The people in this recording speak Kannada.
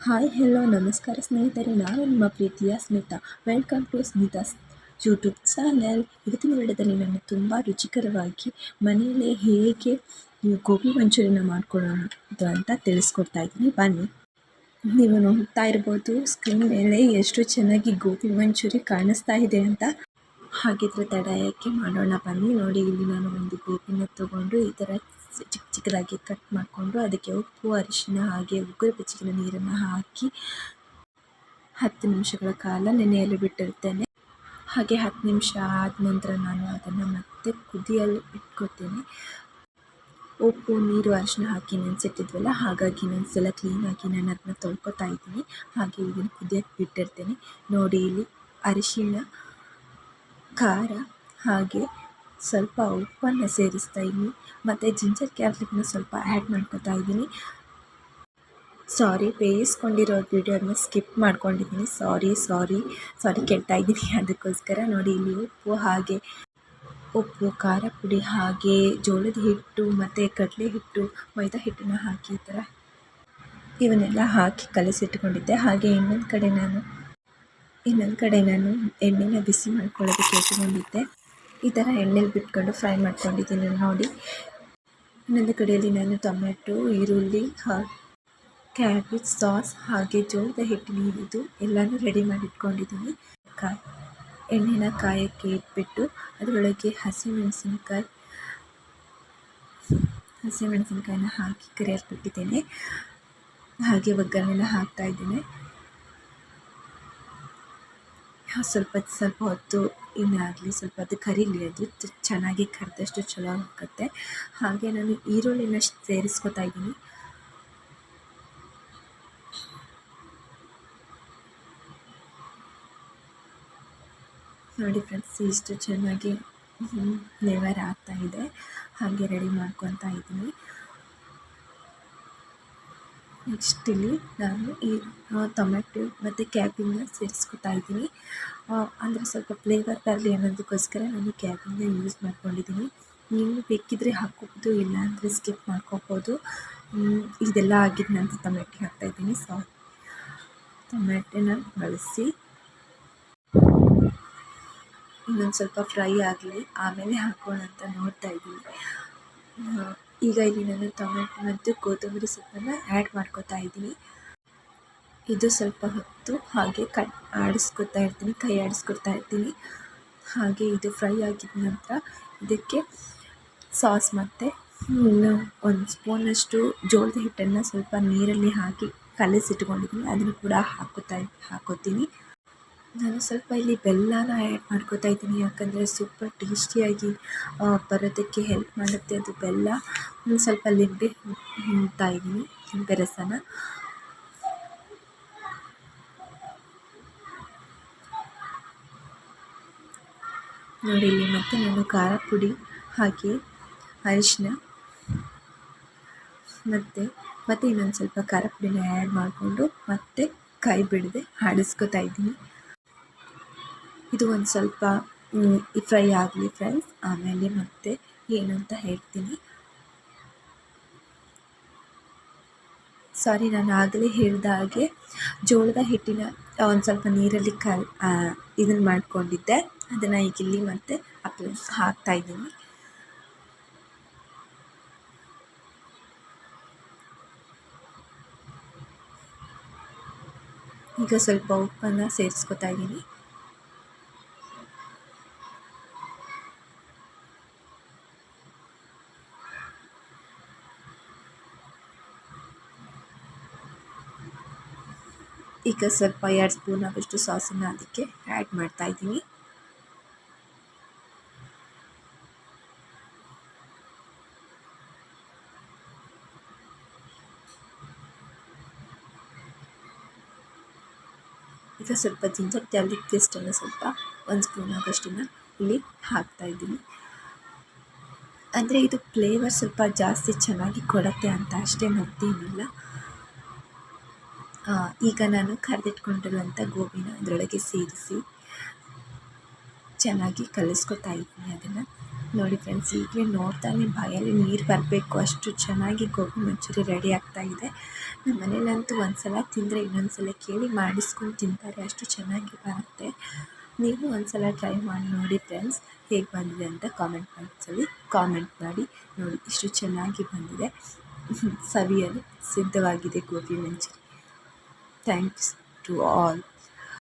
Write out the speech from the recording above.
ಹಾಯ್ ಹೆಲೋ ನಮಸ್ಕಾರ ಸ್ನೇಹಿತರೆ. ನಾನು ನಿಮ್ಮ ಪ್ರೀತಿಯ Smitha. Welcome to Smitha's YouTube channel ಇವತ್ತಿನ ವಿಡಿಯೋದಲ್ಲಿ ನಾನು ತುಂಬ ರುಚಿಕರವಾಗಿ ಮನೆಯಲ್ಲೇ ಹೇಗೆ ಗೋಬಿ ಮಂಚೂರಿಯನ್ನ ಮಾಡ್ಕೊಳ್ಳೋದು ಅಂತ ತಿಳಿಸ್ಕೊಡ್ತಾ ಇದ್ದೀನಿ. ಬನ್ನಿ. ನೀವು ನೋಡ್ತಾ ಇರ್ಬೋದು ಸ್ಕ್ರೀನ್ ಮೇಲೆ ಎಷ್ಟು ಚೆನ್ನಾಗಿ ಗೋಬಿ ಮಂಚೂರಿ ಕಾಣಿಸ್ತಾ ಇದೆ ಅಂತ. ಹಾಗಿದ್ರೆ ತಡ ಯಾಕೆ ಮಾಡೋಣ. ಬನ್ನಿ, ನೋಡಿ. ಇಲ್ಲಿ ನಾನು ಒಂದು ಗೋಬಿನ ತಗೊಂಡು ಈ ಥರ ಚಿಕ್ಕ ಚಿಕ್ಕದಾಗಿ ಕಟ್ ಮಾಡಿಕೊಂಡು ಅದಕ್ಕೆ ಉಪ್ಪು, ಅರಿಶಿನ ಹಾಗೆ ಉಗುರು ಬೆಚ್ಚಗಿನ ನೀರನ್ನು ಹಾಕಿ ಹತ್ತು ನಿಮಿಷಗಳ ಕಾಲ ನೆನೆಯಲು ಬಿಟ್ಟಿರ್ತೇನೆ. ಹಾಗೆ ಹತ್ತು ನಿಮಿಷ ಆದ ನಂತರ ನಾನು ಅದನ್ನು ಮತ್ತೆ ಕುದಿಯಲು ಇಟ್ಕೋತೇನೆ ಉಪ್ಪು, ನೀರು, ಅರಿಶಿನ ಹಾಕಿ ನೆನೆಸಿಟ್ಟಿದ್ವಲ್ಲ, ಹಾಗಾಗಿ ನಾನು ಸಲ ಕ್ಲೀನಾಗಿ ನಾನು ಅದನ್ನ ತೊಳ್ಕೊತಾ ಇದ್ದೀನಿ. ಹಾಗೆ ಇದನ್ನು ಕುದಿಯೋಕ್ಕೆ ಬಿಟ್ಟಿರ್ತೇನೆ. ನೋಡಿ ಇಲ್ಲಿ ಅರಿಶಿಣ, ಖಾರ ಹಾಗೆ ಸ್ವಲ್ಪ ಉಪ್ಪನ್ನು ಸೇರಿಸ್ತಾ ಇದ್ದೀನಿ. ಮತ್ತು ಜಿಂಜರ್ ಕ್ಯಾರ್ಲಿಕ್ನ ಸ್ವಲ್ಪ ಆ್ಯಡ್ ಮಾಡ್ಕೊತಾ ಇದ್ದೀನಿ. ಸಾರಿ ಬೇಯಿಸ್ಕೊಂಡಿರೋ ವೀಡಿಯೋನ ಸ್ಕಿಪ್ ಮಾಡ್ಕೊಂಡಿದ್ದೀನಿ. ಸಾರಿ ಸಾರಿ ಸಾರಿ ಕೇಳ್ತಾ ಇದ್ದೀನಿ ಅದಕ್ಕೋಸ್ಕರ. ನೋಡಿ, ಇಲ್ಲಿ ಉಪ್ಪು ಹಾಗೆ, ಉಪ್ಪು, ಖಾರ ಪುಡಿ ಹಾಗೆ, ಜೋಳದ ಹಿಟ್ಟು ಮತ್ತು ಕಡಲೆ ಹಿಟ್ಟು, ಮೈದಾ ಹಿಟ್ಟನ್ನು ಹಾಕಿ ಈ ಥರ ಇವನ್ನೆಲ್ಲ ಹಾಕಿ ಕಲಸಿಟ್ಕೊಂಡಿದ್ದೆ. ಹಾಗೆ ಇನ್ನೊಂದು ಕಡೆ ನಾನು, ಇನ್ನೊಂದು ಕಡೆ ನಾನು ಎಣ್ಣೆನ ಬಿಸಿ ಮಾಡ್ಕೊಳ್ಳೋದಕ್ಕೆ ಇಟ್ಕೊಂಡಿದ್ದೆ ಈ ಥರ ಎಣ್ಣೆಲಿ ಬಿಟ್ಕೊಂಡು ಫ್ರೈ ಮಾಡ್ಕೊಂಡಿದ್ದೀನಿ ನೋಡಿ. ಇನ್ನೊಂದು ಕಡೆಯಲ್ಲಿ ನಾನು ಟೊಮೆಟೊ ಈರುಳ್ಳಿ ಕ್ಯಾಬೇಜ್, ಸಾಸ್, ಹಾಗೆ ಜೋಳದ ಹಿಟ್ಟಿನ ಹಿಡಿದು ಎಲ್ಲನೂ ರೆಡಿ ಮಾಡಿ ಇಟ್ಕೊಂಡಿದ್ದೀನಿ ಕಾಯಿ ಎಣ್ಣೆನ ಕಾಯೋಕ್ಕೆ ಇಟ್ಬಿಟ್ಟು ಅದರೊಳಗೆ ಹಸಿಮೆಣಸಿನ್ಕಾಯಿ, ಹಸಿಮೆಣಸಿನ್ಕಾಯಿನ ಹಾಕಿ ಕರಿಯಲ್ಪಟ್ಟಿದ್ದೇನೆ. ಹಾಗೆ ಒಗ್ಗರಣೆನ ಹಾಕ್ತಾಯಿದ್ದೇನೆ ಸ್ವಲ್ಪ ಸ್ವಲ್ಪ ಹೊತ್ತು ಆಗಲಿ, ಸ್ವಲ್ಪ ಅದು ಕರೀಲಿ ಅದು. ಚೆನ್ನಾಗಿ ಕರೆದಷ್ಟು ಚಲೋ ಆಗುತ್ತೆ. ಹಾಗೆ ನಾನು ಈರುಳ್ಳಿನ ಸೇರಿಸ್ಕೊತಾ ಇದ್ದೀನಿ. ನೋಡಿ ಫ್ರೆಂಡ್ಸ್, ಇಷ್ಟು ಚೆನ್ನಾಗಿ ಫ್ಲೇವರ್ ಆಗ್ತಾ ಇದೆ. ಹಾಗೆ ರೆಡಿ ಮಾಡ್ಕೊತಾ ಇದ್ದೀನಿ. ನೆಕ್ಸ್ಟ್ ಇಲ್ಲಿ ನಾನು ಈ ಟೊಮೆಟೊ ಮತ್ತು ಕ್ಯಾಬಿನ ಸೇರಿಸ್ಕೊತಾ ಇದ್ದೀನಿ. ಅಂದರೆ ಸ್ವಲ್ಪ ಫ್ಲೇವರ್ ಬರಲಿ ಅನ್ನೋದಕ್ಕೋಸ್ಕರ ನಾನು ಕ್ಯಾಬಿನ ಯೂಸ್ ಮಾಡ್ಕೊಂಡಿದ್ದೀನಿ. ನೀವು ಬೇಕಿದ್ದರೆ ಹಾಕ್ಕೋಬೋದು ಇಲ್ಲ ಅಂದರೆ ಸ್ಕಿಪ್ ಮಾಡ್ಕೋಬೋದು ಇದೆಲ್ಲ ಆಗಿದ ನಂತರ ಟೊಮೆಟೊ ಹಾಕ್ತಾಯಿದ್ದೀನಿ ಸೊ ಟೊಮೆಟೊನ ಬಳಸಿ. ಇನ್ನೊಂದು ಸ್ವಲ್ಪ ಫ್ರೈ ಆಗಲಿ, ಆಮೇಲೆ ಹಾಕೋಣ ಅಂತ ನೋಡ್ತಾ ಇದ್ದೀನಿ. ಈಗ ಇಲ್ಲಿ ನಾನು ಟೊಮೆಟೊ ಮತ್ತು ಕೊತ್ತಂಬರಿ ಸೊಪ್ಪನ್ನು ಆ್ಯಡ್ ಮಾಡ್ಕೋತಾ ಇದ್ದೀನಿ. ಇದು ಸ್ವಲ್ಪ ಹೊತ್ತು ಹಾಗೆ ಕಟ್ ಆಡಿಸ್ಕೊತಾ ಇರ್ತೀನಿ, ಕೈ ಆಡಿಸ್ಕೊಡ್ತಾ ಇರ್ತೀನಿ. ಹಾಗೆ ಇದು ಫ್ರೈ ಆಗಿದ ನಂತರ ಇದಕ್ಕೆ ಸಾಸ್ ಮತ್ತು ಒಂದು ಸ್ಪೂನಷ್ಟು ಜೋಳದ ಹಿಟ್ಟನ್ನು ಸ್ವಲ್ಪ ನೀರಲ್ಲಿ ಹಾಕಿ ಕಲಸಿಟ್ಕೊಂಡಿದ್ದೀನಿ ಅದನ್ನು ಕೂಡ ಹಾಕೋತಾ ಹಾಕೋತೀನಿ. ನಾನು ಸ್ವಲ್ಪ ಇಲ್ಲಿ ಬೆಲ್ಲನ ಆ್ಯಡ್ ಮಾಡ್ಕೋತಾ ಇದ್ದೀನಿ. ಯಾಕಂದರೆ ಸೂಪರ್ ಟೇಸ್ಟಿಯಾಗಿ ಬರೋದಕ್ಕೆ ಹೆಲ್ಪ್ ಮಾಡುತ್ತೆ ಅದು ಬೆಲ್ಲ. ಸ್ವಲ್ಪ ಲಿಂಬೆ ಹಿಂಡ್ತಾ ಇದ್ದೀನಿ, ಲಿಂಬೆ ರಸನ. ನೋಡಿ ಇಲ್ಲಿ ಮತ್ತೆ ನಾನು ಖಾರ ಪುಡಿ ಹಾಕಿ ಅರಿಶಿನ ಮತ್ತು ಮತ್ತು ಇನ್ನೊಂದು ಸ್ವಲ್ಪ ಖಾರ ಪುಡಿನ ಆ್ಯಡ್ ಮಾಡಿಕೊಂಡು ಮತ್ತೆ ಕೈ ಬಿಡದೆ ಆಡಿಸ್ಕೋತಾ ಇದ್ದೀನಿ. ಇದು ಒಂದು ಸ್ವಲ್ಪ ಫ್ರೈ ಆಗಲಿ ಫ್ರೆಂಡ್ಸ್ ಆಮೇಲೆ ಮತ್ತೆ ಏನು ಅಂತ ಹೇಳ್ತೀನಿ. ಸಾರಿ ನಾನು ಆಗಲೇ ಹೇಳಿದ ಹಾಗೆ ಜೋಳದ ಹಿಟ್ಟಿನ, ಒಂದು ಸ್ವಲ್ಪ ನೀರಲ್ಲಿ ಕಲ್ ಇದನ್ನು ಮಾಡಿಕೊಂಡಿದ್ದೆ. ಅದನ್ನು ಈಗ ಇಲ್ಲಿ ಮತ್ತೆ ಅಪ್ಲೈ ಹಾಕ್ತಾಯಿದ್ದೀನಿ ಈಗ ಸ್ವಲ್ಪ ಉಪ್ಪನ್ನು ಸೇರಿಸ್ಕೊತಾ ಇದ್ದೀನಿ. ಈಗ ಸ್ವಲ್ಪ ಎರಡು ಸ್ಪೂನ್ ಆಗೋಷ್ಟು ಸಾಸನ್ನು ಅದಕ್ಕೆ ಆ್ಯಡ್ ಮಾಡ್ತಾಯಿದ್ದೀನಿ ಈಗ ಸ್ವಲ್ಪ ಜಿಂಜರ್ ಗ್ಯಾರ್ಲಿಕ್ ಪೇಸ್ಟನ್ನು ಸ್ವಲ್ಪ ಒಂದು ಸ್ಪೂನ್ ಆಗೋಷ್ಟನ್ನು ಇಲ್ಲಿ ಹಾಕ್ತಾ ಹಾಕ್ತಾಯಿದ್ದೀನಿ ಅಂದರೆ ಇದು ಫ್ಲೇವರ್ ಸ್ವಲ್ಪ ಜಾಸ್ತಿ ಚೆನ್ನಾಗಿ ಕೊಡುತ್ತೆ ಅಂತ ಅಷ್ಟೇ ಮತ್ತೇನಿಲ್ಲ. ಈಗ ನಾನು ಕರೆದಿಟ್ಕೊಂಡಿರುವಂಥ ಗೋಬಿನ ಅದರೊಳಗೆ ಸೇರಿಸಿ ಚೆನ್ನಾಗಿ ಕಲಿಸ್ಕೊತಾ ಇದ್ದೀನಿ ಅದನ್ನು. ನೋಡಿ ಫ್ರೆಂಡ್ಸ್ ಈಗಲೇ ನೋಡ್ತಾನೆ ಬಾಯಲ್ಲಿ ನೀರು ಬರಬೇಕು, ಅಷ್ಟು ಚೆನ್ನಾಗಿ ಗೋಬಿ ಮಂಚೂರಿ ರೆಡಿ ಆಗ್ತಾ ಇದೆ. ನಮ್ಮ ಮನೇಲಂತೂ ಒಂದು ಸಲ ತಿಂದರೆ ಇನ್ನೊಂದು ಸಲ ಕೇಳಿ ಮಾಡಿಸ್ಕೊಂಡು ತಿಂತಾರೆ, ಅಷ್ಟು ಚೆನ್ನಾಗಿ ಬರುತ್ತೆ. ನೀವು ಒಂದು ಸಲ ಟ್ರೈ ಮಾಡಿ ನೋಡಿ ಫ್ರೆಂಡ್ಸ್ ಹೇಗೆ ಬಂದಿದೆ ಅಂತ ಕಾಮೆಂಟ್ ಬಾಕ್ಸಲ್ಲಿ ಕಾಮೆಂಟ್ ಮಾಡಿ. ನೋಡಿ, ಇಷ್ಟು ಚೆನ್ನಾಗಿ ಬಂದಿದೆ. ಸವಿಯಲು ಸಿದ್ಧವಾಗಿದೆ gobi manchurian. Thanks to all.